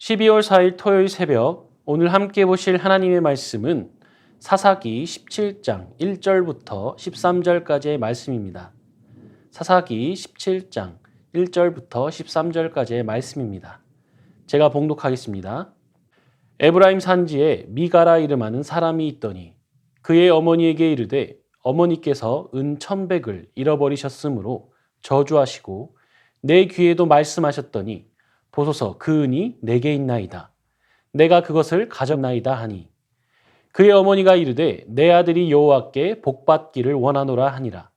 12월 4일 토요일 새벽 오늘 함께 보실 하나님의 말씀은 사사기 17장 1절부터 13절까지의 말씀입니다. 사사기 17장 1절부터 13절까지의 말씀입니다. 제가 봉독하겠습니다. 에브라임 산지에 미가라 이름하는 사람이 있더니 그의 어머니에게 이르되 어머니께서 은 천백을 잃어버리셨으므로 저주하시고 내 귀에도 말씀하셨더니 보소서 그 은이 내게 있나이다. 내가 그것을 가졌나이다 하니 그의 어머니가 이르되 내 아들이 여호와께 복받기를 원하노라 하니라.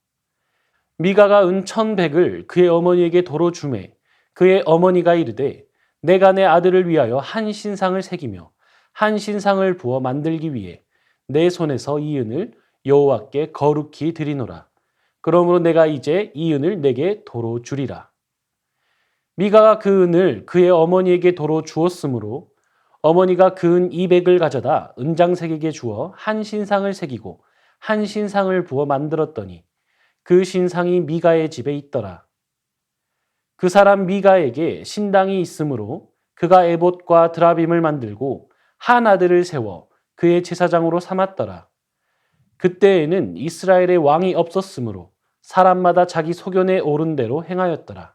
미가가 은 천백을 그의 어머니에게 도로 주매 그의 어머니가 이르되 내가 내 아들을 위하여 한 신상을 새기며 한 신상을 부어 만들기 위해 내 손에서 이 은을 여호와께 거룩히 드리노라. 그러므로 내가 이제 이 은을 내게 도로 주리라. 미가가 그 은을 그의 어머니에게 도로 주었으므로 어머니가 그 은 200을 가져다 은장색에게 주어 한 신상을 새기고 한 신상을 부어 만들었더니 그 신상이 미가의 집에 있더라. 그 사람 미가에게 신당이 있으므로 그가 에봇과 드라빔을 만들고 한 아들을 세워 그의 제사장으로 삼았더라. 그때에는 이스라엘의 왕이 없었으므로 사람마다 자기 소견에 오른 대로 행하였더라.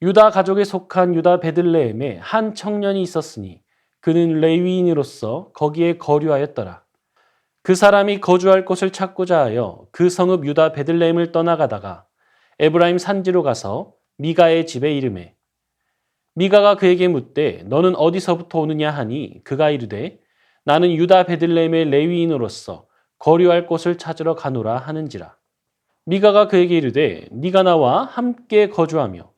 유다 가족에 속한 유다 베들레헴에 한 청년이 있었으니 그는 레위인으로서 거기에 거류하였더라. 그 사람이 거주할 곳을 찾고자 하여 그 성읍 유다 베들레헴을 떠나가다가 에브라임 산지로 가서 미가의 집에 이름에 미가가 그에게 묻되 너는 어디서부터 오느냐 하니 그가 이르되 나는 유다 베들레헴의 레위인으로서 거류할 곳을 찾으러 가노라 하는지라. 미가가 그에게 이르되 네가 나와 함께 거주하며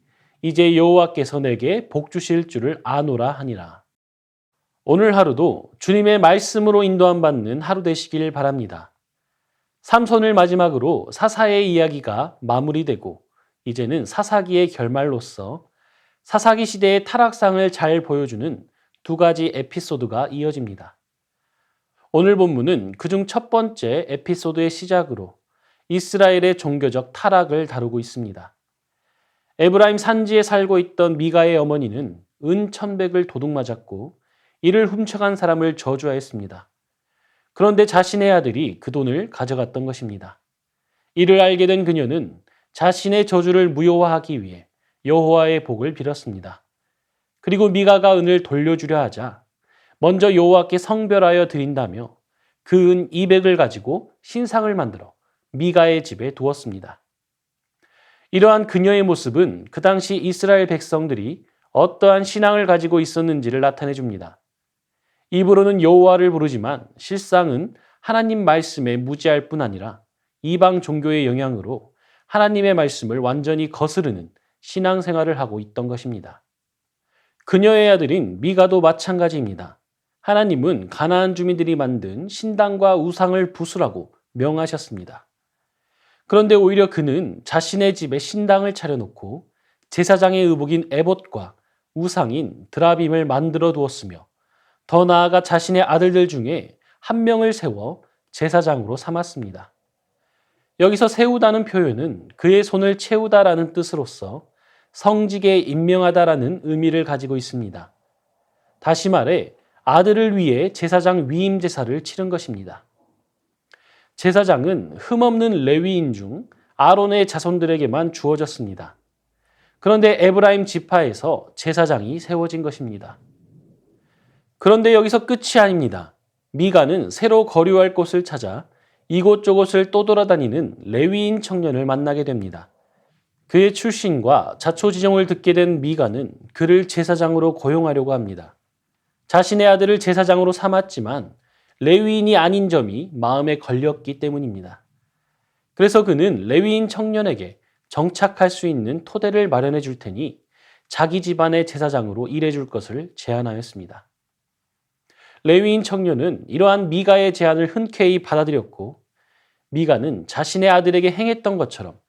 이제 여호와께서 내게 복 주실 줄을 아노라 하니라. 오늘 하루도 주님의 말씀으로 인도함 받는 하루 되시길 바랍니다. 삼손을 마지막으로 사사의 이야기가 마무리되고 이제는 사사기의 결말로서 사사기 시대의 타락상을 잘 보여주는 두 가지 에피소드가 이어집니다. 오늘 본문은 그중 첫 번째 에피소드의 시작으로 이스라엘의 종교적 타락을 다루고 있습니다. 에브라임 산지에 살고 있던 미가의 어머니는 은 천백을 도둑맞았고 이를 훔쳐간 사람을 저주하였습니다. 그런데 자신의 아들이 그 돈을 가져갔던 것입니다. 이를 알게 된 그녀는 자신의 저주를 무효화하기 위해 여호와의 복을 빌었습니다. 그리고 미가가 은을 돌려주려 하자 먼저 여호와께 성별하여 드린다며 그 은 200을 가지고 신상을 만들어 미가의 집에 두었습니다. 이러한 그녀의 모습은 그 당시 이스라엘 백성들이 어떠한 신앙을 가지고 있었는지를 나타내 줍니다. 입으로는 여호와를 부르지만 실상은 하나님 말씀에 무지할 뿐 아니라 이방 종교의 영향으로 하나님의 말씀을 완전히 거스르는 신앙생활을 하고 있던 것입니다. 그녀의 아들인 미가도 마찬가지입니다. 하나님은 가나안 주민들이 만든 신당과 우상을 부수라고 명하셨습니다. 그런데 오히려 그는 자신의 집에 신당을 차려놓고 제사장의 의복인 에봇과 우상인 드라빔을 만들어 두었으며 더 나아가 자신의 아들들 중에 한 명을 세워 제사장으로 삼았습니다. 여기서 세우다는 표현은 그의 손을 채우다라는 뜻으로서 성직에 임명하다라는 의미를 가지고 있습니다. 다시 말해 아들을 위해 제사장 위임 제사를 치른 것입니다. 제사장은 흠없는 레위인 중 아론의 자손들에게만 주어졌습니다. 그런데 에브라임 지파에서 제사장이 세워진 것입니다. 그런데 여기서 끝이 아닙니다. 미가는 새로 거류할 곳을 찾아 이곳저곳을 떠돌아다니는 레위인 청년을 만나게 됩니다. 그의 출신과 자초지정을 듣게 된 미가는 그를 제사장으로 고용하려고 합니다. 자신의 아들을 제사장으로 삼았지만 레위인이 아닌 점이 마음에 걸렸기 때문입니다. 그래서 그는 레위인 청년에게 정착할 수 있는 토대를 마련해 줄 테니 자기 집안의 제사장으로 일해 줄 것을 제안하였습니다. 레위인 청년은 이러한 미가의 제안을 흔쾌히 받아들였고 미가는 자신의 아들에게 행했던 것처럼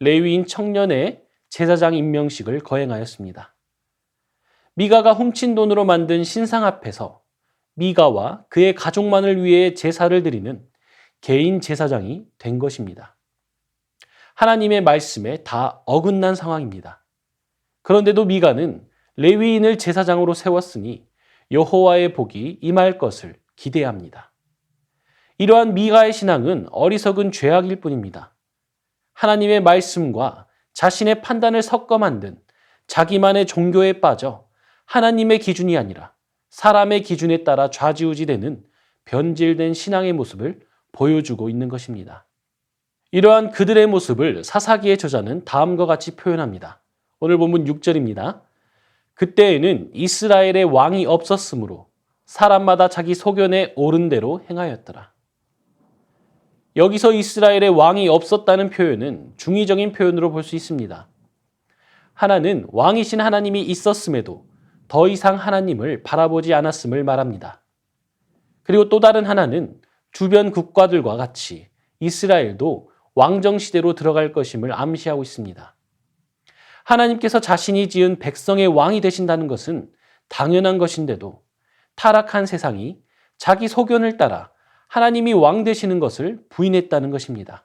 레위인 청년의 제사장 임명식을 거행하였습니다. 미가가 훔친 돈으로 만든 신상 앞에서 미가와 그의 가족만을 위해 제사를 드리는 개인 제사장이 된 것입니다. 하나님의 말씀에 다 어긋난 상황입니다. 그런데도 미가는 레위인을 제사장으로 세웠으니 여호와의 복이 임할 것을 기대합니다. 이러한 미가의 신앙은 어리석은 죄악일 뿐입니다. 하나님의 말씀과 자신의 판단을 섞어 만든 자기만의 종교에 빠져 하나님의 기준이 아니라 사람의 기준에 따라 좌지우지되는 변질된 신앙의 모습을 보여주고 있는 것입니다. 이러한 그들의 모습을 사사기의 저자는 다음과 같이 표현합니다. 오늘 본문 6절입니다. 그때에는 이스라엘의 왕이 없었으므로 사람마다 자기 소견에 옳은 대로 행하였더라. 여기서 이스라엘의 왕이 없었다는 표현은 중의적인 표현으로 볼 수 있습니다. 하나는 왕이신 하나님이 있었음에도 더 이상 하나님을 바라보지 않았음을 말합니다. 그리고 또 다른 하나는 주변 국가들과 같이 이스라엘도 왕정 시대로 들어갈 것임을 암시하고 있습니다. 하나님께서 자신이 지은 백성의 왕이 되신다는 것은 당연한 것인데도 타락한 세상이 자기 소견을 따라 하나님이 왕 되시는 것을 부인했다는 것입니다.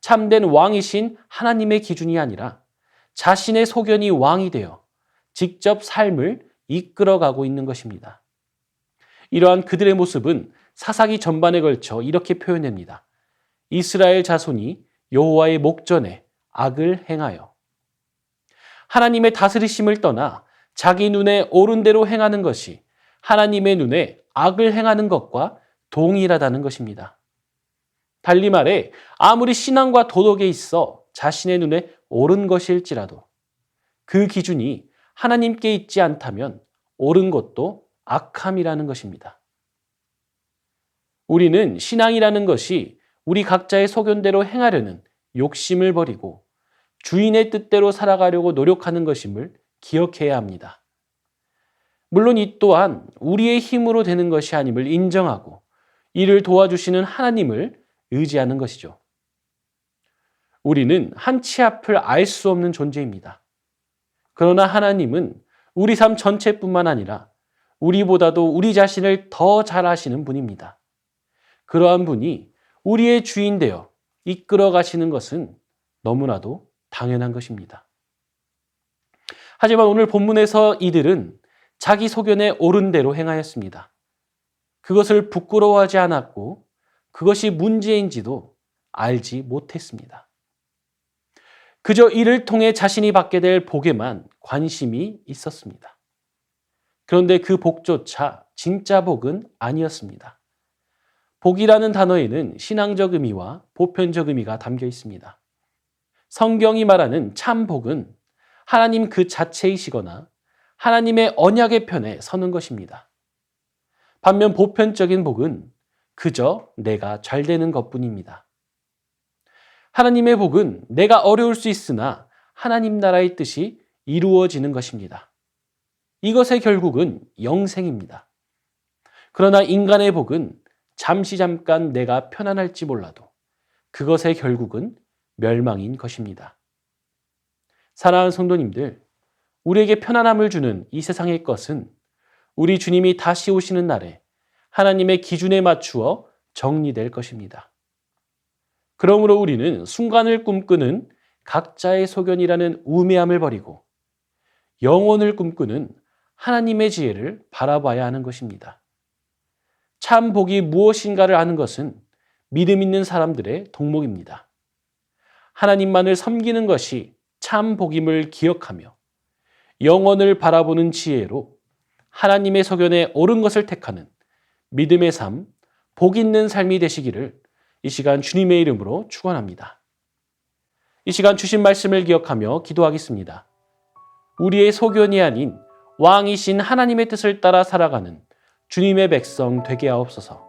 참된 왕이신 하나님의 기준이 아니라 자신의 소견이 왕이 되어 직접 삶을 이끌어가고 있는 것입니다. 이러한 그들의 모습은 사사기 전반에 걸쳐 이렇게 표현됩니다. 이스라엘 자손이 여호와의 목전에 악을 행하여 하나님의 다스리심을 떠나 자기 눈에 옳은 대로 행하는 것이 하나님의 눈에 악을 행하는 것과 동일하다는 것입니다. 달리 말해 아무리 신앙과 도덕에 있어 자신의 눈에 옳은 것일지라도 그 기준이 하나님께 있지 않다면 옳은 것도 악함이라는 것입니다. 우리는 신앙이라는 것이 우리 각자의 소견대로 행하려는 욕심을 버리고 주인의 뜻대로 살아가려고 노력하는 것임을 기억해야 합니다. 물론 이 또한 우리의 힘으로 되는 것이 아님을 인정하고 이를 도와주시는 하나님을 의지하는 것이죠. 우리는 한치 앞을 알 수 없는 존재입니다. 그러나 하나님은 우리 삶 전체뿐만 아니라 우리보다도 우리 자신을 더 잘 아시는 분입니다. 그러한 분이 우리의 주인 되어 이끌어 가시는 것은 너무나도 당연한 것입니다. 하지만 오늘 본문에서 이들은 자기 소견에 옳은 대로 행하였습니다. 그것을 부끄러워하지 않았고 그것이 문제인지도 알지 못했습니다. 그저 이를 통해 자신이 받게 될 복에만 관심이 있었습니다. 그런데 그 복조차 진짜 복은 아니었습니다. 복이라는 단어에는 신앙적 의미와 보편적 의미가 담겨 있습니다. 성경이 말하는 참 복은 하나님 그 자체이시거나 하나님의 언약의 편에 서는 것입니다. 반면 보편적인 복은 그저 내가 잘 되는 것 뿐입니다. 하나님의 복은 내가 어려울 수 있으나 하나님 나라의 뜻이 이루어지는 것입니다. 이것의 결국은 영생입니다. 그러나 인간의 복은 잠시 잠깐 내가 편안할지 몰라도 그것의 결국은 멸망인 것입니다. 사랑하는 성도님들, 우리에게 편안함을 주는 이 세상의 것은 우리 주님이 다시 오시는 날에 하나님의 기준에 맞추어 정리될 것입니다. 그러므로 우리는 순간을 꿈꾸는 각자의 소견이라는 우매함을 버리고 영혼을 꿈꾸는 하나님의 지혜를 바라봐야 하는 것입니다. 참 복이 무엇인가를 아는 것은 믿음 있는 사람들의 덕목입니다. 하나님만을 섬기는 것이 참 복임을 기억하며 영혼을 바라보는 지혜로 하나님의 소견에 옳은 것을 택하는 믿음의 삶, 복 있는 삶이 되시기를 이 시간 주님의 이름으로 축원합니다. 이 시간 주신 말씀을 기억하며 기도하겠습니다. 우리의 소견이 아닌 왕이신 하나님의 뜻을 따라 살아가는 주님의 백성 되게 하옵소서.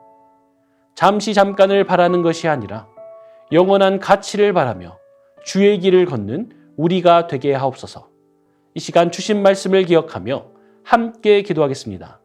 잠시 잠깐을 바라는 것이 아니라 영원한 가치를 바라며 주의 길을 걷는 우리가 되게 하옵소서. 이 시간 주신 말씀을 기억하며 함께 기도하겠습니다.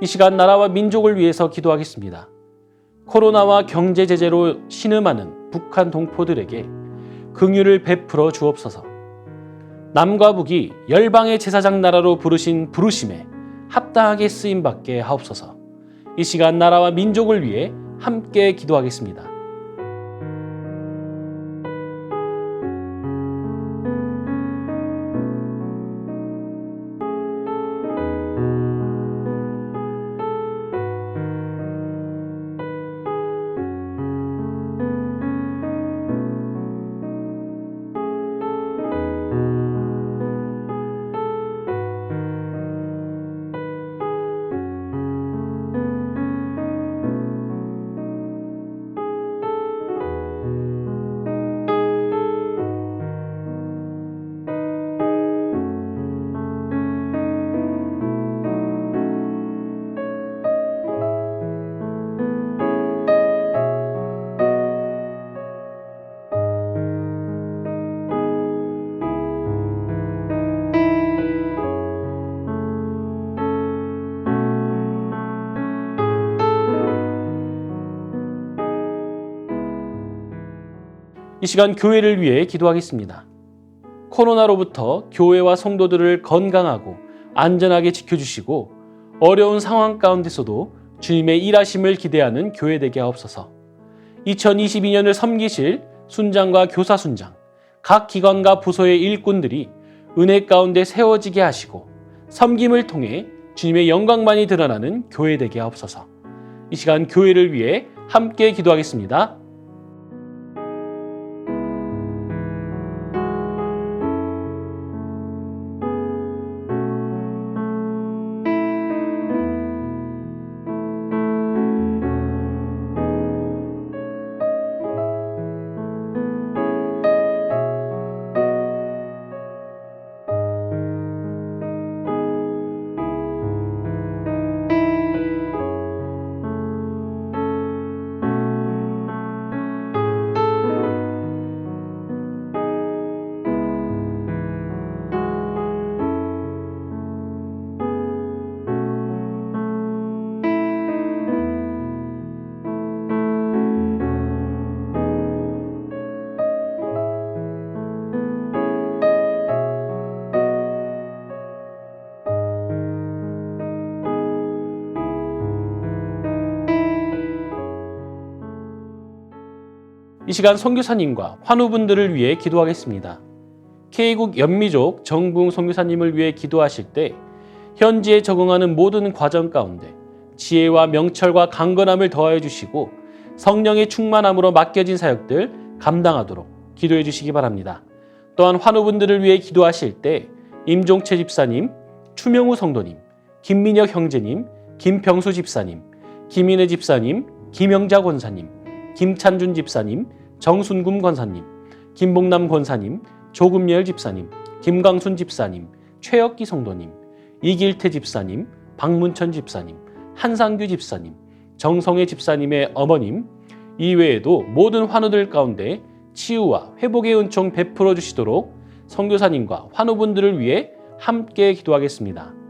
이 시간 나라와 민족을 위해서 기도하겠습니다. 코로나와 경제 제재로 신음하는 북한 동포들에게 긍휼을 베풀어 주옵소서. 남과 북이 열방의 제사장 나라로 부르신 부르심에 합당하게 쓰임 받게 하옵소서. 이 시간 나라와 민족을 위해 함께 기도하겠습니다. 이 시간 교회를 위해 기도하겠습니다. 코로나로부터 교회와 성도들을 건강하고 안전하게 지켜주시고 어려운 상황 가운데서도 주님의 일하심을 기대하는 교회 되게 하옵소서. 2022년을 섬기실 순장과 교사 순장, 각 기관과 부서의 일꾼들이 은혜 가운데 세워지게 하시고 섬김을 통해 주님의 영광만이 드러나는 교회 되게 하옵소서. 이 시간 교회를 위해 함께 기도하겠습니다. 이 시간 선교사님과 환우분들을 위해 기도하겠습니다. K국 연미족 정붕 선교사님을 위해 기도하실 때 현지에 적응하는 모든 과정 가운데 지혜와 명철과 강건함을 더하여 주시고 성령의 충만함으로 맡겨진 사역들 감당하도록 기도해 주시기 바랍니다. 또한 환우분들을 위해 기도하실 때 임종채 집사님, 추명우 성도님, 김민혁 형제님, 김병수 집사님, 김인혜 집사님, 김영자 권사님, 김찬준 집사님, 정순금 권사님, 김봉남 권사님, 조금열 집사님, 김광순 집사님, 최혁기 성도님, 이길태 집사님, 박문천 집사님, 한상규 집사님, 정성혜 집사님의 어머님, 이외에도 모든 환우들 가운데 치유와 회복의 은총 베풀어 주시도록 선교사님과 환우분들을 위해 함께 기도하겠습니다.